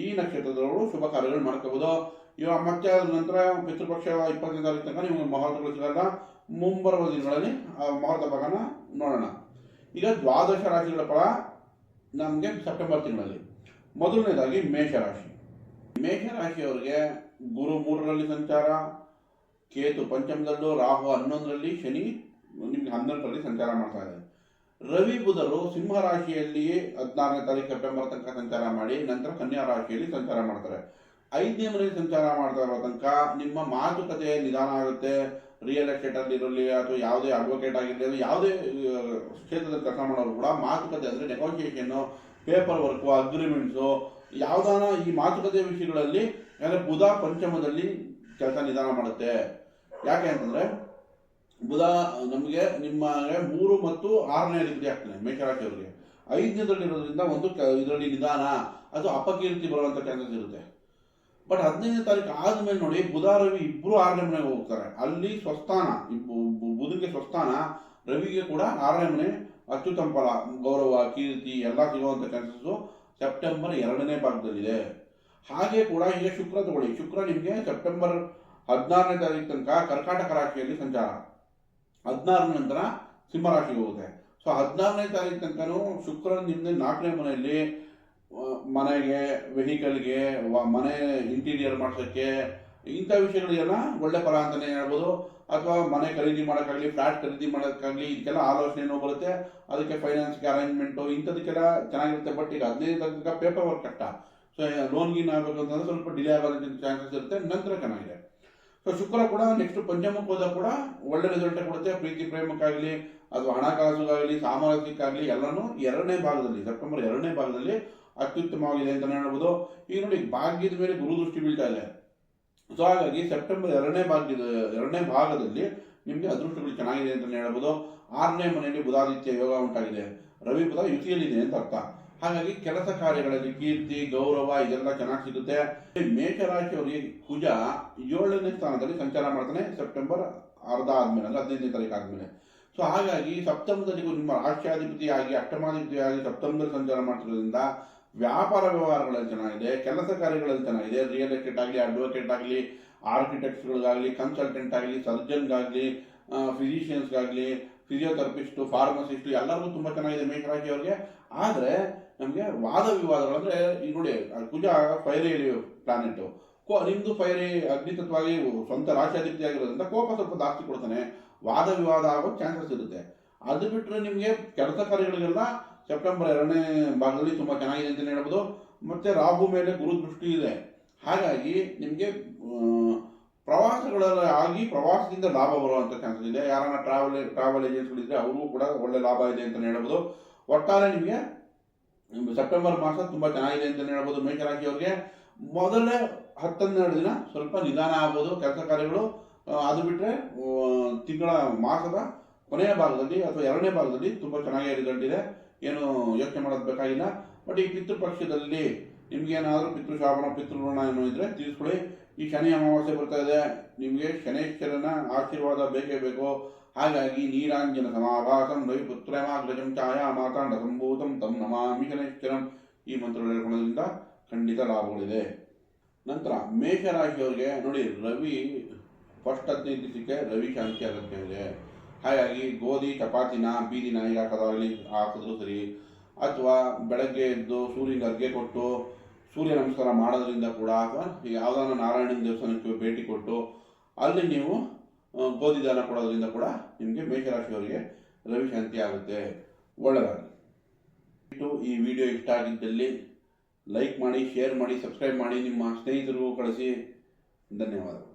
ಈ ನಕ್ಷತ್ರದವರು ಶುಭ ಕಾರ್ಯಗಳು ಮಾಡ್ಕೋಬಹುದು ಇವಾಗ ಮತ್ತೆ ಅದ್ರ ನಂತರ ಪಿತೃಪಕ್ಷ ಇಪ್ಪತ್ತನೇ ತಾರೀಕು ತನಕ ನಿಮಗೆ ಮುಹೂರ್ತಗಳು ಸಿಗಲ್ಲ ಮುಂಬರುವ ದಿನಗಳಲ್ಲಿ ಆ ಮುಹೂರ್ತ ಭಾಗನ ನೋಡೋಣ. ಈಗ ದ್ವಾದಶ ರಾಶಿಗಳ ಫಲ ನಮಗೆ ಸೆಪ್ಟೆಂಬರ್ ತಿಂಗಳಲ್ಲಿ. ಮೊದಲನೇದಾಗಿ ಮೇಷರಾಶಿ. ಮೇಷರಾಶಿಯವರಿಗೆ ಗುರು ಮೂರರಲ್ಲಿ ಸಂಚಾರ, ಕೇತು ಪಂಚಮದಲ್ಲೂ ರಾಹು ಹನ್ನೊಂದರಲ್ಲಿ ಶನಿ, ನಿಮ್ಗೆ ಹನ್ನೆರಡರಲ್ಲಿ ಸಂಚಾರ ಮಾಡ್ತಾ ಇದೆ ರವಿ ಬುಧರು ಸಿಂಹ ರಾಶಿಯಲ್ಲಿ ಹದಿನಾರನೇ ತಾರೀಕು ಸೆಪ್ಟೆಂಬರ್ ತನಕ ಸಂಚಾರ ಮಾಡಿ, ನಂತರ ಕನ್ಯಾ ರಾಶಿಯಲ್ಲಿ ಸಂಚಾರ ಮಾಡ್ತಾರೆ. ಐದನೇ ಮನೆಯಲ್ಲಿ ಸಂಚಾರ ಮಾಡ್ತಾ ಇರೋ ತನಕ ನಿಮ್ಮ ಮಾತುಕತೆ ನಿಧಾನ ಆಗುತ್ತೆ. ರಿಯಲ್ ಎಸ್ಟೇಟ್ ಅಲ್ಲಿ ಇರಲಿ ಅಥವಾ ಯಾವುದೇ ಅಡ್ವೊಕೇಟ್ ಆಗಿರಲಿ ಅಥವಾ ಯಾವುದೇ ಕ್ಷೇತ್ರದಲ್ಲಿ ಕೆಲಸ ಮಾಡೋರು ಕೂಡ ಮಾತುಕತೆ ಅಂದರೆ ನೆಗೋಸಿಯೇಷನ್ನು ಪೇಪರ್ ವರ್ಕು ಅಗ್ರಿಮೆಂಟ್ಸು ಯಾವ್ದಾನ ಈ ಮಾತುಕತೆ ವಿಷಯಗಳಲ್ಲಿ ಅಂದರೆ ಬುಧ ಪಂಚಮದಲ್ಲಿ ಕೆಲಸ ನಿಧಾನ ಮಾಡುತ್ತೆ. ಯಾಕೆ ಅಂತಂದ್ರೆ ಬುಧ ನಮಗೆ ನಿಮ್ಮ ಮೂರು ಮತ್ತು ಆರನೇ ಅಧಿಪತಿ ಆಗ್ತಾನೆ ಮೇಷರಾಶಿಯವರಿಗೆ ಐದನೇದಲ್ಲಿರೋದ್ರಿಂದ ಒಂದು ಇದರಲ್ಲಿ ನಿಧಾನ, ಅದು ಅಪಕೀರ್ತಿ ಬರುವಂಥ ಚಾನ್ಸಸ್ ಇರುತ್ತೆ. ಬಟ್ ಹದಿನೈದನೇ ತಾರೀಕು ಆದಮೇಲೆ ನೋಡಿ, ಬುಧ, ರವಿ ಇಬ್ರು ಆರನೇ ಮನೆಗೆ ಹೋಗ್ತಾರೆ. ಅಲ್ಲಿ ಸ್ವಸ್ಥಾನ ಬುಧನಿಗೆ ಸ್ವಸ್ಥಾನ, ರವಿಗೆ ಕೂಡ ಆರನೇ ಮನೆ ಅತ್ಯುತ್ತಮ ಫಲ, ಗೌರವ, ಕೀರ್ತಿ ಎಲ್ಲ ಸಿಗುವಂಥ ಚಾನ್ಸಸ್ಸು ಸೆಪ್ಟೆಂಬರ್ ಎರಡನೇ ಭಾಗದಲ್ಲಿದೆ. ಹಾಗೆ ಕೂಡ ಈಗ ಶುಕ್ರ ತಗೊಳ್ಳಿ. ಶುಕ್ರ ನಿಮಗೆ ಸೆಪ್ಟೆಂಬರ್ ಹದಿನಾರನೇ ತಾರೀಕು ತನಕ ಕರ್ಕಾಟಕ ರಾಶಿಯಲ್ಲಿ ಸಂಚಾರ. ಹದಿನಾರ ನಂತರ ಸಿಂಹ ರಾಶಿಗೆ ಹೋಗುತ್ತೆ. ಸೊ ಹದಿನಾರನೇ ತಾರೀಕು ತನಕನೂ ಶುಕ್ರ ನಿಮ್ದು ನಾಲ್ಕನೇ ಮನೆಯಲ್ಲಿ ಮನೆಗೆ, ವೆಹಿಕಲ್ಗೆ ಮನೆ ಇಂಟೀರಿಯರ್ ಮಾಡಿಸೋಕ್ಕೆ, ಇಂಥ ವಿಷಯಗಳಿಗೆಲ್ಲ ಒಳ್ಳೆ ಫಲ ಅಂತಲೇ ಹೇಳ್ಬೋದು. ಅಥವಾ ಮನೆ ಖರೀದಿ ಮಾಡೋಕ್ಕಾಗಲಿ ಫ್ಲಾಟ್ ಖರೀದಿ ಮಾಡೋಕ್ಕಾಗಲಿ, ಇದಕ್ಕೆಲ್ಲ ಆಲೋಚನೆ ಏನೋ ಬರುತ್ತೆ. ಅದಕ್ಕೆ ಫೈನಾನ್ಸ್ಗೆ ಅರೇಂಜ್ಮೆಂಟು, ಇಂಥದಕ್ಕೆಲ್ಲ ಚೆನ್ನಾಗಿರುತ್ತೆ. ಬಟ್ ಈಗ ಹದಿನೈದು ತನಕ ಪೇಪರ್ ವರ್ಕ್ ಕಟ್ಟ ಸೊ ಲೋನ್ ಗೀನ್ ಆಗಬೇಕು ಅಂತಂದ್ರೆ ಸ್ವಲ್ಪ ಡಿಲೇ ಆಗೋದಕ್ಕೆ ಚಾನ್ಸಸ್ ಇರುತ್ತೆ. ನಂತರ ಚೆನ್ನಾಗಿದೆ. ಶುಕ್ರ ಕೂಡ ನೆಕ್ಸ್ಟ್ ಪಂಚಮಕ್ಕೆ ಕೂಡ ಒಳ್ಳೆ ರಿಸಲ್ಟ್ ಕೊಡುತ್ತೆ. ಪ್ರೀತಿ, ಪ್ರೇಮಕ್ಕಾಗಲಿ ಅಥವಾ ಹಣಕಾಸುಗಾಗಲಿ, ಸಾಮಾಜಿಕಕ್ಕಾಗಲಿ, ಎಲ್ಲನೂ ಎರಡನೇ ಭಾಗದಲ್ಲಿ, ಸೆಪ್ಟೆಂಬರ್ ಎರಡನೇ ಭಾಗದಲ್ಲಿ ಅತ್ಯುತ್ತಮವಾಗಿದೆ ಅಂತ ಹೇಳ್ಬೋದು. ಈಗ ನೋಡಿ, ಭಾಗ್ಯದ ಮೇಲೆ ಗುರು ದೃಷ್ಟಿ ಬೀಳ್ತಾ ಇದೆ. ಸೊ ಹಾಗಾಗಿ ಸೆಪ್ಟೆಂಬರ್ ಎರಡನೇ ಭಾಗ್ಯದ, ಎರಡನೇ ಭಾಗದಲ್ಲಿ ನಿಮಗೆ ಅದೃಷ್ಟಗಳು ಚೆನ್ನಾಗಿದೆ ಅಂತ ಹೇಳ್ಬೋದು. ಆರನೇ ಮನೆಯಲ್ಲಿ ಬುಧಾದಿತ್ಯ ಯೋಗ ಉಂಟಾಗಿದೆ. ರವಿ ಬುಧ ಯುತಿಯಲ್ಲಿದೆ ಅಂತ ಅರ್ಥ. ಹಾಗಾಗಿ ಕೆಲಸ ಕಾರ್ಯಗಳಲ್ಲಿ ಕೀರ್ತಿ, ಗೌರವ ಇದೆಲ್ಲ ಚೆನ್ನಾಗಿ ಸಿಗುತ್ತೆ. ಮೇಷರಾಶಿಯವರಿಗೆ ಕುಜ ಏಳನೇ ಸ್ಥಾನದಲ್ಲಿ ಸಂಚಾರ ಮಾಡ್ತಾನೆ, ಸೆಪ್ಟೆಂಬರ್ ಅರ್ಧ ಆದ್ಮೇಲೆ, ಅಂದ್ರೆ ಹದಿನೈದನೇ ತಾರೀಕು ಆದ್ಮೇಲೆ. ಸೊ ಹಾಗಾಗಿ ಸಪ್ತಮದಲ್ಲಿ ನಿಮ್ಮ ರಾಷ್ಟ್ರಾಧಿಪತಿಯಾಗಿ, ಅಷ್ಟಮಾಧಿಪತಿಯಾಗಿ ಸಪ್ತಮದಲ್ಲಿ ಸಂಚಾರ ಮಾಡ್ತಿರೋದ್ರಿಂದ ವ್ಯಾಪಾರ ವ್ಯವಹಾರಗಳಲ್ಲಿ ಚೆನ್ನಾಗಿದೆ, ಕೆಲಸ ಕಾರ್ಯಗಳಲ್ಲಿ ಚೆನ್ನಾಗಿದೆ. ರಿಯಲ್ ಎಸ್ಟೇಟ್ ಆಗಲಿ ಅಡ್ವೊಕೇಟ್ ಆಗಲಿ ಆರ್ಕಿಟೆಕ್ಟ್ಸ್ಗಳಿಗಾಗಲಿ ಕನ್ಸಲ್ಟೆಂಟ್ ಆಗಲಿ ಸರ್ಜನ್ಗಾಗಲಿ ಫಿಸಿಷಿಯನ್ಸ್ಗಾಗಲಿ ಫಿಸಿಯೋಥೆರಪಿಸ್ಟು ಫಾರ್ಮಸಿಸ್ಟು ಎಲ್ಲರಿಗೂ ತುಂಬ ಚೆನ್ನಾಗಿದೆ ಮೇಷರಾಶಿಯವರಿಗೆ. ಆದರೆ ನಮಗೆ ವಾದ ವಿವಾದಗಳು ಅಂದರೆ, ಈಗ ನೋಡಿ ಕುಜ ಫೈರಿ ಪ್ಲಾನೆಟ್ ಕೋ ನಿಮ್ಮದು ಫೈರಿ ಅಗ್ನಿತತ್ವವಾಗಿ ಸ್ವಂತ ರಾಶಿಯಾಧಿಪತಿ ಆಗಿರೋದ್ರಿಂದ ಕೋಪ ಸ್ವಲ್ಪ ಜಾಸ್ತಿ ಕೊಡ್ತಾನೆ. ವಾದ ವಿವಾದ ಆಗೋ ಚಾನ್ಸಸ್ ಇರುತ್ತೆ. ಅದು ಬಿಟ್ಟರೆ ನಿಮಗೆ ಕೆಲಸ ಕಾರ್ಯಗಳಿಗೆಲ್ಲ ಸೆಪ್ಟೆಂಬರ್ ಎರಡನೇ ಭಾಗದಲ್ಲಿ ತುಂಬ ಚೆನ್ನಾಗಿದೆ ಅಂತಲೇ ಹೇಳ್ಬೋದು. ಮತ್ತು ರಾಹು ಮೇಲೆ ಗುರು ದೃಷ್ಟಿ ಇದೆ. ಹಾಗಾಗಿ ನಿಮಗೆ ಪ್ರವಾಸಗಳಲ್ಲಿ ಆಗಿ ಪ್ರವಾಸದಿಂದ ಲಾಭ ಬರುವಂಥ ಚಾನ್ಸಸ್ ಇದೆ. ಯಾರನ್ನ ಟ್ರಾವೆಲ್ ಟ್ರಾವೆಲ್ ಏಜೆನ್ಸ್ಗಳಿದ್ರೆ ಅವ್ರಿಗೂ ಕೂಡ ಒಳ್ಳೆ ಲಾಭ ಇದೆ ಅಂತಲೇ ಹೇಳ್ಬೋದು. ಒಟ್ಟಾರೆ ನಿಮ್ಗೆ ಸೆಪ್ಟೆಂಬರ್ ಮಾಸ ತುಂಬ ಚೆನ್ನಾಗಿದೆ ಅಂತ ಹೇಳ್ಬೋದು ಮೇಷರಾಶಿಯವ್ರಿಗೆ ಮೊದಲೇ ಹತ್ತನ್ನೆರಡು ದಿನ ಸ್ವಲ್ಪ ನಿಧಾನ ಆಗ್ಬೋದು ಕೆಲಸ ಕಾರ್ಯಗಳು. ಅದು ಬಿಟ್ಟರೆ ತಿಂಗಳ ಮಾಸದ ಕೊನೆಯ ಭಾಗದಲ್ಲಿ ಅಥವಾ ಎರಡನೇ ಭಾಗದಲ್ಲಿ ತುಂಬ ಚೆನ್ನಾಗಿ ರಿಸಲ್ಟ್ ಇದೆ. ಏನು ಯೋಚನೆ ಮಾಡೋದು ಬೇಕಾಗಿಲ್ಲ. ಬಟ್ ಈ ಪಿತೃಪಕ್ಷದಲ್ಲಿ ನಿಮಗೇನಾದರೂ ಪಿತೃಶಾಪನ ಪಿತೃಋಣ ಏನೋ ಇದ್ದರೆ ತಿಳಿಸ್ಕೊಳ್ಳಿ ಈ ಶನಿ ಅಮಾವಾಸ್ಯೆ ಬರ್ತಾ ಇದೆ. ನಿಮಗೆ ಶನೇಶ್ವರನ ಆಶೀರ್ವಾದ ಬೇಕೇ ಬೇಕು. ಹಾಗಾಗಿ ನೀರಾಂಜನ ಸಮಾಭಾಸಂ ರವಿ ಪುತ್ರಮಾಗ್ರಜಂ ಛಾಯಾ ಮಾತಾಂಡ ಸಂಭೂತಂ ತಂ ನಮಾಮಿ ಗಣೇಶ್ವರಂ ಈ ಮಂತ್ರಗಳು ಹೇಳ್ಕೊಳ್ಳೋದ್ರಿಂದ ಖಂಡಿತ ಲಾಭಗಳಿದೆ. ನಂತರ ಮೇಷರಾಶಿಯವರಿಗೆ ನೋಡಿ ರವಿ ಫಸ್ಟ್ ಹದಿನೈದು ದಿವಸಕ್ಕೆ ರವಿ ಶಾಂತಿ ಅಗತ್ಯ ಇದೆ ಹಾಗಾಗಿ ಗೋಧಿ, ಚಪಾತಿನ, ಬೀದಿನ ಈಗ ಹಾಕೋದಾಗಲಿ ಹಾಕಿದ್ರು ಸರಿ. ಅಥವಾ ಬೆಳಗ್ಗೆ ಎದ್ದು ಸೂರ್ಯನ ಅರ್ಗೆ ಕೊಟ್ಟು ಸೂರ್ಯ ನಮಸ್ಕಾರ ಮಾಡೋದ್ರಿಂದ ಕೂಡ ಅಥವಾ ನಾರಾಯಣನ ದೇವಸ್ಥಾನಕ್ಕೆ ಭೇಟಿ ಕೊಟ್ಟು ಅಲ್ಲಿ ನೀವು ಗೋಧಿ ದಾನ ಕೊಡೋದ್ರಿಂದ ಕೂಡ ನಿಮಗೆ ಮೇಷರಾಶಿಯವರಿಗೆ ರವಿ ಶಾಂತಿ ಆಗುತ್ತೆ. ಒಳ್ಳೆಯದಾಗಿ ಈ ವಿಡಿಯೋ ಇಷ್ಟ ಆಗಿದ್ದಲ್ಲಿ ಲೈಕ್ ಮಾಡಿ, ಶೇರ್ ಮಾಡಿ, ಸಬ್ಸ್ಕ್ರೈಬ್ ಮಾಡಿ, ನಿಮ್ಮ ಸ್ನೇಹಿತರಿಗೂ ಕಳಿಸಿ. ಧನ್ಯವಾದಗಳು.